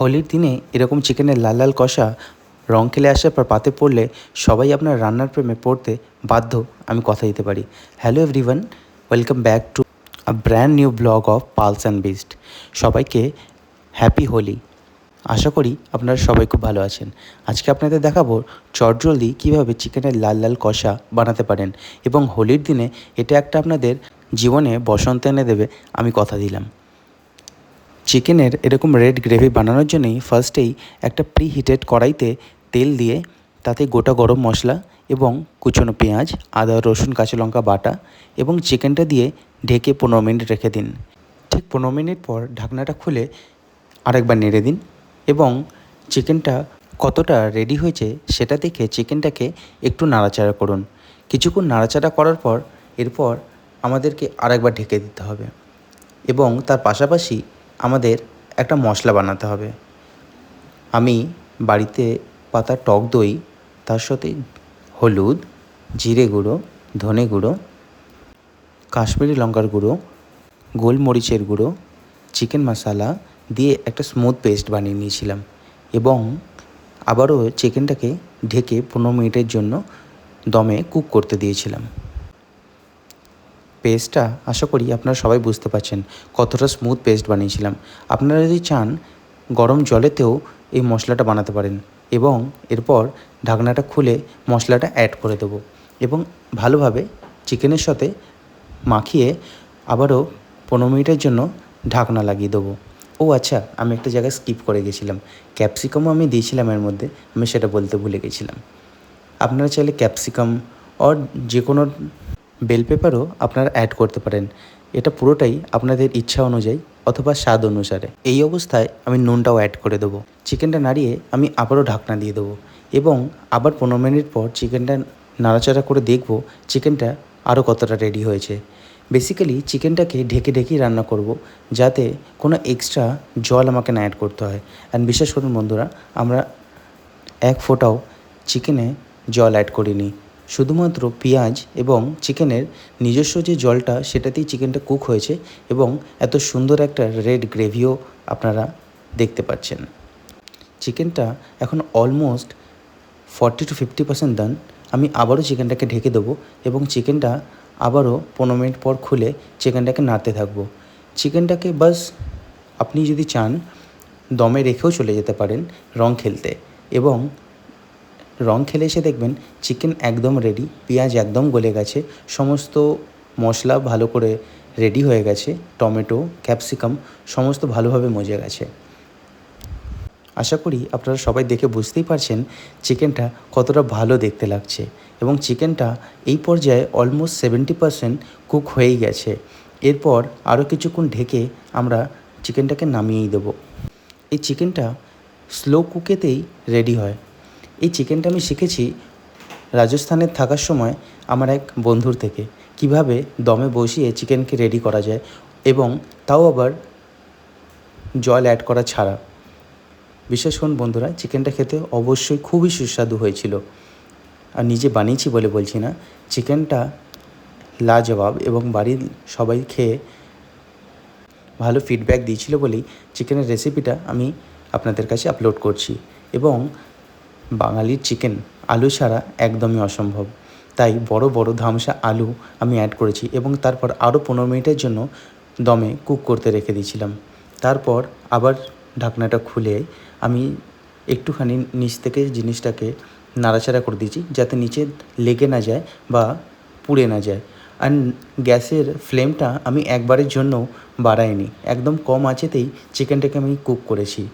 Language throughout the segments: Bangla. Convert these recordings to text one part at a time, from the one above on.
হোলির দিনে এরকম চিকেনের লাল লাল কষা রং খেলে আসার পর পাতে পড়লে সবাই আপনার রান্নার প্রেমে পড়তে বাধ্য, আমি কথা দিতে পারি। Hello everyone welcome back to a brand new blog of pals and beast সবাইকে হ্যাপি হোলি আশা করি আপনারা সবাই খুব ভালো আছেন। আজকে আপনাদের দেখাবো চটজলদি কীভাবে চিকেনের লাল লাল কষা বানাতে পারেন এবং হোলির দিনে এটা একটা আপনাদের জীবনে বসন্ত এনে দেবে, আমি কথা দিলাম। চিকেনের এরকম রেড গ্রেভি বানানোর জন্যই ফার্স্টেই একটা প্রি হিটেড কড়াইতে তেল দিয়ে তাতে গোটা গরম মশলা এবং কুচনো পেঁয়াজ, আদা, রসুন, কাঁচা লঙ্কা, বাটা এবং চিকেনটা দিয়ে ঢেকে পনেরো মিনিট রেখে দিন। ঠিক পনেরো মিনিট পর ঢাকনাটা খুলে আরেকবার নেড়ে দিন এবং চিকেনটা কতটা রেডি হয়েছে সেটা দেখে চিকেনটাকে একটু নাড়াচাড়া করুন। কিছুক্ষণ নাড়াচাড়া করার পর এরপর আমাদেরকে আরেকবার ঢেকে দিতে হবে এবং তার পাশাপাশি আমাদের একটা মশলা বানাতে হবে। আমি বাড়িতে পাতা টক দই, তার সাথে হলুদ, জিরে গুঁড়ো, ধনে গুঁড়ো, কাশ্মীরি লঙ্কার গুঁড়ো, গোলমরিচের গুঁড়ো, চিকেন মশলা দিয়ে একটা স্মুথ পেস্ট বানিয়ে নিয়েছিলাম এবং আবারও চিকেনটাকে ঢেকে পনেরো মিনিটের জন্য দমে কুক করতে দিয়েছিলাম। পেস্টটা আশা করি আপনারা সবাই বুঝতে পারছেন, কতটা স্মুথ পেস্ট বানিয়েছিলাম। আপনারা যদি চান গরম জলেতেও এই মশলাটা বানাতে পারেন এবং এরপর ঢাকনাটা খুলে মশলাটা অ্যাড করে দেবো এবং ভালোভাবে চিকেনের সাথে মাখিয়ে আবারও পনেরো মিনিটের জন্য ঢাকনা লাগিয়ে দেবো। ও আচ্ছা আমি একটা জায়গায় স্কিপ করে গেছিলাম। ক্যাপসিকামও আমি দিয়েছিলাম এর মধ্যে, আমি সেটা বলতে ভুলে গেছিলাম। আপনারা চাইলে ক্যাপসিকাম অর যে কোনো বেল পেপারও আপনারা অ্যাড করতে পারেন। এটা পুরোটাই আপনাদের ইচ্ছা অনুযায়ী অথবা স্বাদ অনুসারে। এই অবস্থায় আমি নুনটাও অ্যাড করে দেবো। চিকেনটা নাড়িয়ে আমি আবারও ঢাকনা দিয়ে দেবো এবং আবার পনেরো মিনিট পর চিকেনটা নাড়াচাড়া করে দেখব চিকেনটা আরও কতটা রেডি হয়েছে। বেসিক্যালি চিকেনটাকে ঢেকে ঢেকেই রান্না করব যাতে কোনো এক্সট্রা জল আমাকে না অ্যাড করতে হয়। অ্যান্ড বিশেষ করুন বন্ধুরা, আমরা এক ফোঁটাও চিকেনে জল অ্যাড করিনি। শুধুমাত্র পেঁয়াজ এবং চিকেনের নিজস্ব যে জলটা, সেটাতেই চিকেনটা কুক হয়েছে এবং এত সুন্দর একটা রেড গ্রেভিও আপনারা দেখতে পাচ্ছেন। চিকেনটা এখন almost forty to fifty percent done আমি আবারও চিকেনটাকে ঢেকে দেবো এবং চিকেনটা আবারও পনেরো মিনিট পর খুলে চিকেনটাকে নাড়তে থাকব। চিকেনটাকে বাস আপনি যদি চান, দমে রেখেও চলে যেতে পারেন রং খেলতে এবং রং খেলে এসে দেখবেন চিকেন একদম রেডি পেঁয়াজ একদম গলে গেছে, সমস্ত মশলা ভালো করে রেডি হয়ে গেছে, টমেটো ক্যাপসিকাম সমস্ত ভালোভাবে মজে গেছে। আশা করি আপনারা সবাই দেখে বুঝতেই পারছেন চিকেনটা কতটা ভালো দেখতে লাগছে এবং চিকেনটা এই পর্যায়ে অলমোস্ট সেভেন্টি পারসেন্ট কুক হয়েই গেছে। এরপর আরও কিছুক্ষণ ঢেকে আমরা চিকেনটাকে নামিয়েই দেবো। এই চিকেনটা স্লো কুকেতেই রেডি হয়। এই চিকেনটা আমি শিখেছি রাজস্থানে থাকার সময় আমার এক বন্ধুর থেকে, কীভাবে দমে বসিয়ে চিকেনকে রেডি করা যায় এবং তাও আবার জল অ্যাড করা ছাড়া। বিশেষ করুন বন্ধুরা, চিকেনটা খেতে অবশ্যই খুবই সুস্বাদু হয়েছিল। আর নিজে বানিয়েছি বলে বলছি না, চিকেনটা লাজবাব এবং বাড়ির সবাই খেয়ে ভালো ফিডব্যাক দিয়েছিল বলেই চিকেনের রেসিপিটা আমি আপনাদের কাছে আপলোড করছি। এবং বাঙালির চিকেন, আলু ছাড়া একদমই অসম্ভব। তাই বড় বড় ধামসা আলু আমি অ্যাড করেছি এবং তারপর আরও পনেরো মিনিটের জন্য দমে কুক করতে রেখে দিয়েছিলাম। তারপর আবার ঢাকনাটা খুলে আমি একটুখানি নিচ থেকে জিনিসটাকে নাড়াচাড়া করে দিয়েছি যাতে নিচে লেগে না যায় বা পুড়ে না যায়। আর গ্যাসের ফ্লেমটা আমি একবারের জন্য বাড়াইনি। একদম কম আঁচেতেই চিকেনটাকে আমি কুক করেছি।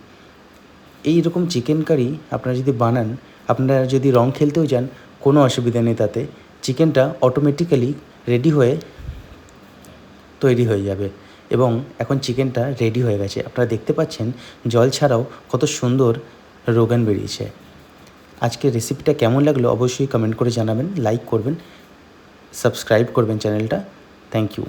এই রকম চিকেন কারি আপনারা যদি বানান, আপনারা যদি রং খেলতেও যান, কোনো অসুবিধা নেই তাতে। চিকেনটা অটোমেটিক্যালি রেডি হয়ে তৈরি হয়ে যাবে এবং এখন চিকেনটা রেডি হয়ে গেছে। আপনারা দেখতে পাচ্ছেন, জল ছাড়াও কত সুন্দর রোগান বেরিয়েছে। আজকের রেসিপিটা কেমন লাগল অবশ্যই কমেন্ট করে জানাবেন লাইক করবেন সাবস্ক্রাইব করবেন চ্যানেলটা থ্যাংক ইউ